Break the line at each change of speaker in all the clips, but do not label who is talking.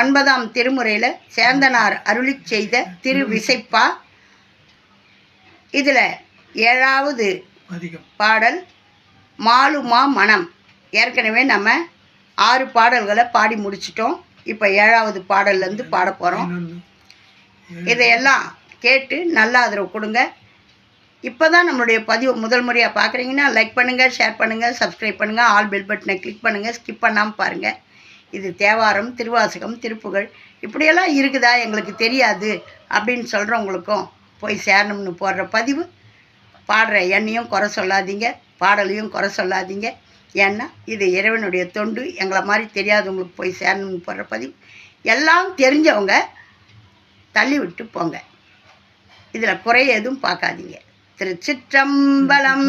ஒன்பதாம் திருமுறையில் சேந்தனார் அருளி செய்த திரு விசைப்பா இதில் ஏழாவது பாடல் மாலுமா மனம். ஏற்கனவே நம்ம ஆறு பாடல்களை பாடி முடிச்சிட்டோம். இப்போ ஏழாவது பாடல்லேருந்து பாட போகிறோம் இதையெல்லாம் கேட்டு நல்ல ஆதரவு கொடுங்க. இப்போ தான் நம்மளுடைய பதிவு முதல் முறையாக பார்க்குறீங்கன்னா லைக் பண்ணுங்கள் ஷேர் பண்ணுங்கள் சப்ஸ்கிரைப் பண்ணுங்கள் ஆல் பெல் பட்டனை கிளிக் பண்ணுங்கள் ஸ்கிப் பண்ணாமல் பாருங்கள் இது தேவாரம் திருவாசகம் திருப்புகழ் இப்படியெல்லாம் இருக்குதா? எங்களுக்கு தெரியாது அப்படின்னு சொல்கிறவங்களுக்கும் போய் சேரணும்னு போடுற பதிவு. பாடுற எண்ணையும் குறை சொல்லாதீங்க பாடலையும் குறை சொல்லாதீங்க. ஏன்னா இது இறைவனுடைய தொண்டு எங்களை மாதிரி தெரியாதவங்களுக்கு போய் சேரணும்னு போடுற பதிவு. எல்லாம் தெரிஞ்சவங்க தள்ளி விட்டு போங்க. இதில் குறை எதுவும் பார்க்காதீங்க. திருச்சிற்றம்பலம்.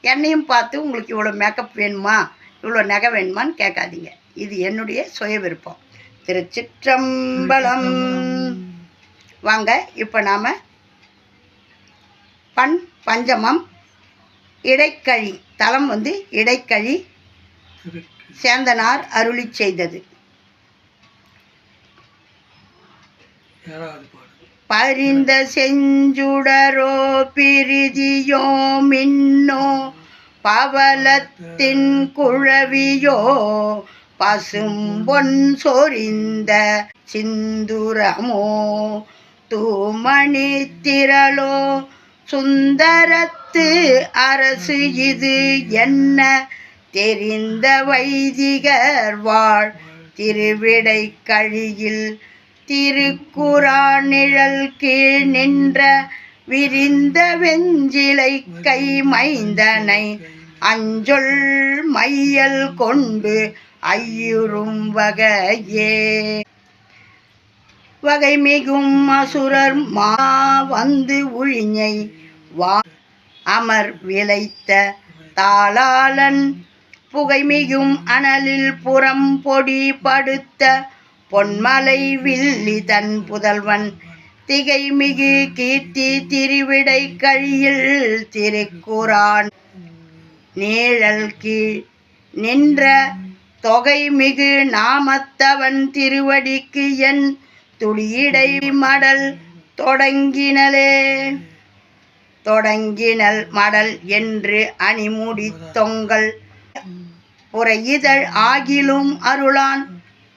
என்னையும் பார்த்து உங்களுக்கு இவ்வளோ மேக்கப் வேணுமா? இவ்வளோ நகை வேணுமான்னு கேட்காதீங்க. இது என்னுடைய சுய விருப்பம். திருச்சிற்றம்பலம். வாங்க இப்போ நாம் பண் பஞ்சமம் இடைக்கழி தலம் வந்து இடைக்கழி சேந்தனார் அருளி செய்தது. பரிந்த செஞ்சுடரோ பிரிதியோ மின்னோ பவலத்தின் குழவியோ பசும்பொன் சொரிந்த சிந்துரமோ தூமணி திரளோ சுந்தரத்து அரசு இது என்ன? தெரிந்த வைதிகர் வாழ் திருவிடை கழியில் திருக்குறானிழல் கீழ் நின்ற விரிந்த வெஞ்சிலை கை மைந்தனை அஞ்சொல் மையல் கொண்டு ஐயுறும் வகையே. வகை மிகும் அசுரர் மா வந்து உழிஞை. வா அமர் விளைத்த தாளாளன். புகைமிகும் அனலில் புறம் பொடி படுத்த பொன்மலை வில்லி தன் புதல்வன். திகைமிகு கீர்த்தி திருவிடை கழியில் திருக்குறான். நீழல் கீழ் நின்ற தொகை மிகு நாமத்தவன் திருவடிக்கு என் துளியிடை மடல் தொடங்கினலே. தொடங்கினல் மடல் என்று அணிமுடி தொங்கல். புறையிதழ் ஆகிலும் அருளான்.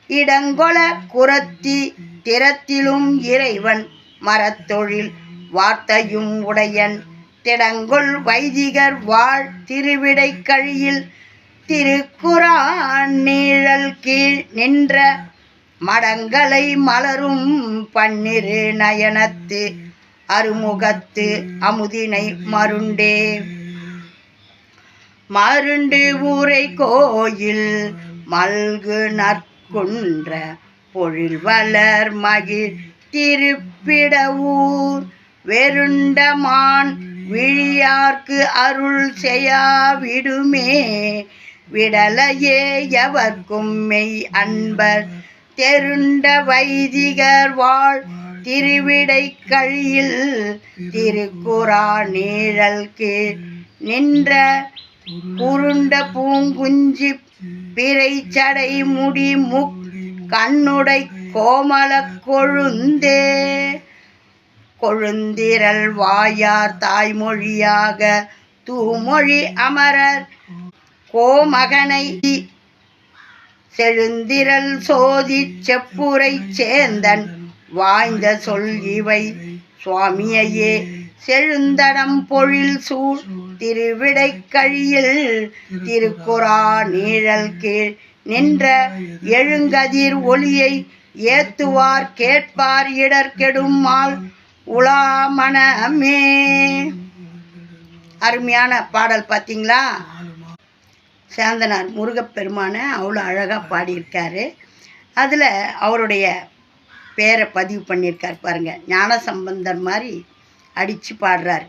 இடங்கொல குரத்தி திறத்திலும் இறைவன் மரத்தொழில் வார்த்தையும் உடையன். திடங்கொள் வைதிகர் வாழ் திருவிடை கழியில் திருக்குறான் நீழல் கீழ் நின்ற மடங்களை மலரும் பன்னிரு நயனத்து அருமுகத்து அமுதினை மருண்டே. மருண்டு ஊரை கோயில் மல்கு நற்குன்ற பொழில் வளர் மகிழ் திருப்பிட ஊர் வெருண்டமான் விழியார்க்கு அருள் செய்யாவிடுமே. விடலையே எவர்க்கும் மெய் அன்பர். தெருண்ட வைதிகர் வாழ் திருவிடை கழியில் திருக்குறா நீழல் கீழ் நின்ற குருண்ட பூங்குஞ்சி பிறை சடை முடி முக் கண்ணுடை கோமல கொழுந்தே. கொழுந்திரல் வாயார் தாய்மொழியாக தூமொழி அமரர். கோமகனை செழுந்திரல் சோதி செப்புரை சேந்தன் வாய்ந்த சொல் இவை சுவாமியையே செழுந்தடம் பொழில் சூழ் திருவிடை கழியில் திருக்குறா நீழல் கீழ் நின்ற எழுங்கதிர் ஒளியை ஏத்துவார் கேட்பார் இடர் கெடும் உலாமணமே அருமையான பாடல் பார்த்தீங்களா சேந்தனார் முருகப்பெருமானை அவ்வளோ அழகாக பாடியிருக்காரு. அதில் அவருடைய பேரை பதிவு பண்ணியிருக்கார் பாருங்க. ஞான சம்பந்தர் மாதிரி அடித்து பாடுறார்.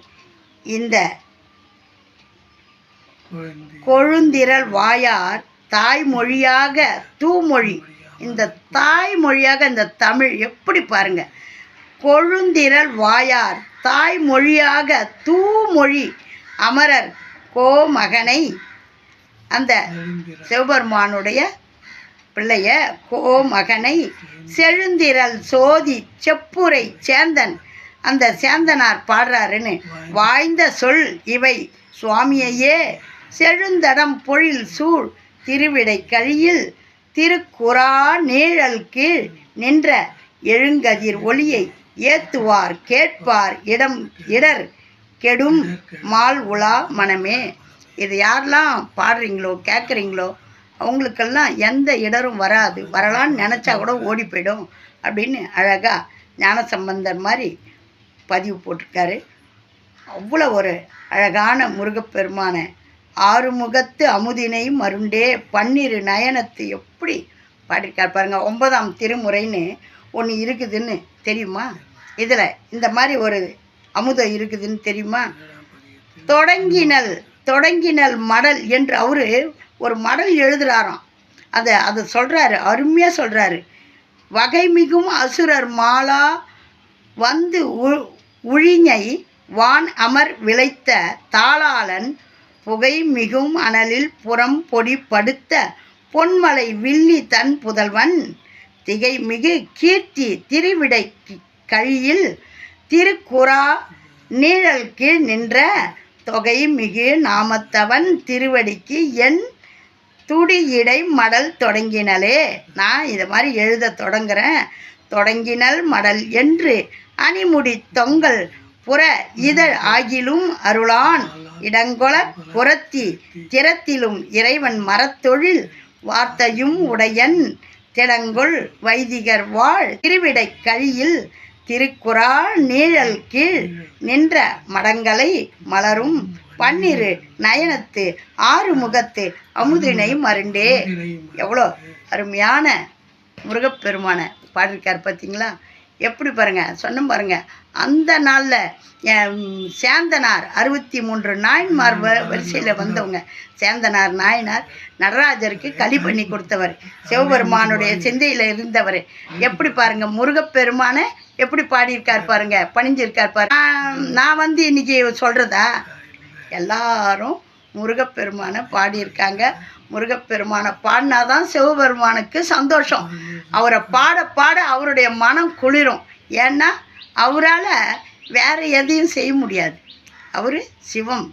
இந்த
குழந்தை.
கொழுந்திரல் வாயார் தாய்மொழியாக தூமொழி. இந்த தாய்மொழியாக இந்த தமிழ் எப்படி பாருங்க. கொழுந்திரல் வாயார் தாய்மொழியாக தூமொழி. அமரர் கோமகனை அந்த சிவபெருமானுடைய பிள்ளைய கோமகனை செழுந்திரல் சோதி செப்புரை சேந்தன் அந்த சேந்தனார் பாடுறாருன்னு. வாய்ந்த சொல் இவை. சுவாமியையே செழுந்தடம் பொழில் சூழ் திருவிடை கழியில் திருக்குறா நீழல் கீழ் நின்ற எழுங்கதிர் ஒளியை ஏத்துவார் கேட்பார் இடம் இடர் கெடும் மால் உலா மனமே. இது யாரெல்லாம் பாடுறீங்களோ கேட்குறீங்களோ அவங்களுக்கெல்லாம் எந்த இடரும் வராது. வரலான்னு நினச்சா கூட ஓடி போயிடும் அப்படின்னு அழகாக ஞானசம்பந்தர் மாதிரி பதிவு போட்டிருக்காரு. அவ்வளோ ஒரு அழகான முருகப்பெருமான. ஆறுமுகத்து அமுதினையும் மருண்டே பன்னிரு நயனத்து எப்படி பாடியிருக்கார் பாருங்கள் ஒன்பதாம் திருமுறைன்னு ஒன்று இருக்குதுன்னு தெரியுமா? இதில் இந்த மாதிரி ஒரு அமுதம் இருக்குதுன்னு தெரியுமா? தொடங்கினல். தொடங்கினல் மடல் என்று அவர் ஒரு மடல் எழுதுகிறாராம் அதை அதை சொல்கிறாரு அருமையாக சொல்கிறாரு வகை மிகும் அசுரர் மாலா வந்து உ- உழிஞை வான் அமர் விளைத்த தாளாளன் புகை மிகும் அனலில் புறம் பொடி படுத்த பொன்மலை வில்லி தன் புதல்வன் திகை மிகு கீர்த்தி திருவிடை கழியில் திருக்குறா நீழல் கீழ் நின்ற தொகை மிகு நாமத்தவன் திருவடிக்கு என் துடியிடை மடல் தொடங்கினலே. நான் இது மாதிரி எழுத தொடங்குறேன். தொடங்கினல் மடல் என்று அணிமுடி தொங்கல் புற இதழ் ஆகிலும் அருளான். இடங்கொல புறத்தி திறத்திலும் இறைவன் மரத்தொழில் வார்த்தையும் உடையன். திடங்கொள் வைதிகர் வாழ் திருவிடை கழியில் திருக்குறா நீழல் கீழ் நின்ற மடங்களை மலரும் பன்னிரு நயனத்து ஆறு முகத்து அமுதினை மருண்டே. எவ்வளோ அருமையான முருகப்பெருமான பாடியிருக்கார் பார்த்தீங்களா? எப்படி பாருங்க? சொன்ன பாருங்க. அந்த நாளில் சேந்தனார் அறுபத்தி மூன்று நாயன்மார் வரிசையில் வந்தவங்க. சேந்தனார் நாயனார் நடராஜருக்கு களி பண்ணி கொடுத்தவர். சிவபெருமானுடைய சிந்தையில் இருந்தவர். எப்படி பாருங்க? முருகப்பெருமானை எப்படி பாடியிருக்கார் பாருங்க? பணிஞ்சிருக்கார் பாருங்க. நான் நான் வந்து இன்னைக்கு சொல்கிறதா எல்லாரும் முருகப்பெருமானை பாடியிருக்காங்க. முருகப்பெருமானை பாடினா தான் சிவபெருமானுக்கு சந்தோஷம். அவரை பாட பாட அவருடைய மனம் குளிரும். ஏன்னா அவரால் வேறு எதையும் செய்ய முடியாது. அவர் சிவம்.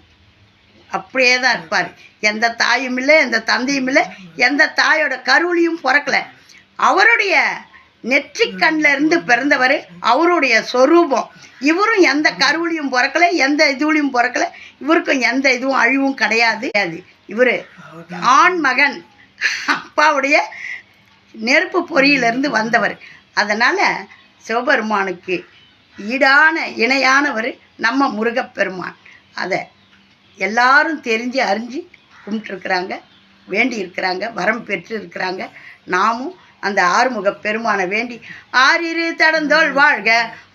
அப்படியே தான் இருப்பார். எந்த தாயும் இல்லை எந்த தந்தையும் இல்லை எந்த தாயோட கருவிலையும் பிறக்கல. அவருடைய நெற்றிக்கண்ணில் இருந்து பிறந்தவர் அவருடைய சொரூபம். இவரும் எந்த கருவிலையும் பிறக்கல எந்த இதுவிலையும் பிறக்கல. இவருக்கும் எந்த இதுவும் அழிவும் கிடையாது கிடையாது. இவர் ஆண் மகன் அப்பாவுடைய நெருப்பு பொறியிலிருந்து வந்தவர். அதனால் சிவபெருமானுக்கு ஈடான இணையானவர் நம்ம முருகப்பெருமான். அதை எல்லாரும் தெரிஞ்சு அறிஞ்சு கும்பிட்டுருக்குறாங்க வேண்டி இருக்கிறாங்க வரம் பெற்று இருக்கிறாங்க நாமும் அந்த ஆறுமுக பெருமானை வேண்டி ஆறிரு தடந்தோள் வாழ்க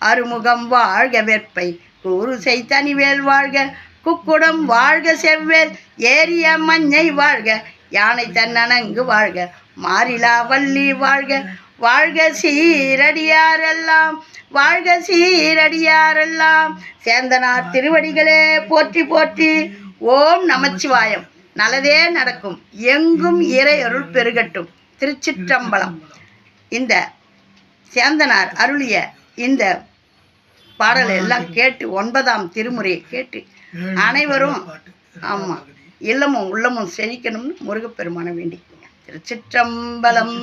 அறுமுகம் வாழ்க வெப்பை கூறு செய்தனிவேல் வாழ்க குக்குடம் வாழ்க செவ்வேல் ஏரிய மஞ்சை வாழ்க யானை தன்னணங்கு வாழ்க மாறிலா வள்ளி வாழ்க. வாழ்க சீரடியாரெல்லாம் வாழ்க சீரடியாரெல்லாம். சேந்தனார் திருவடிகளே போற்றி போற்றி. ஓம் நமச்சிவாயம். நல்லதே நடக்கும். எங்கும் இறையருள் பெருகட்டும். திருச்சிற்றம்பலம். இந்த சேந்தனார் அருளிய இந்த பாடல் எல்லாம் கேட்டு ஒன்பதாம் திருமுறையை கேட்டு அனைவரும் ஆமாம் இல்லமும் உள்ளமும் செழிக்கணும்னு முருகப்பெருமானை வேண்டிக்கோங்க. திருச்சிற்றம்பலம்.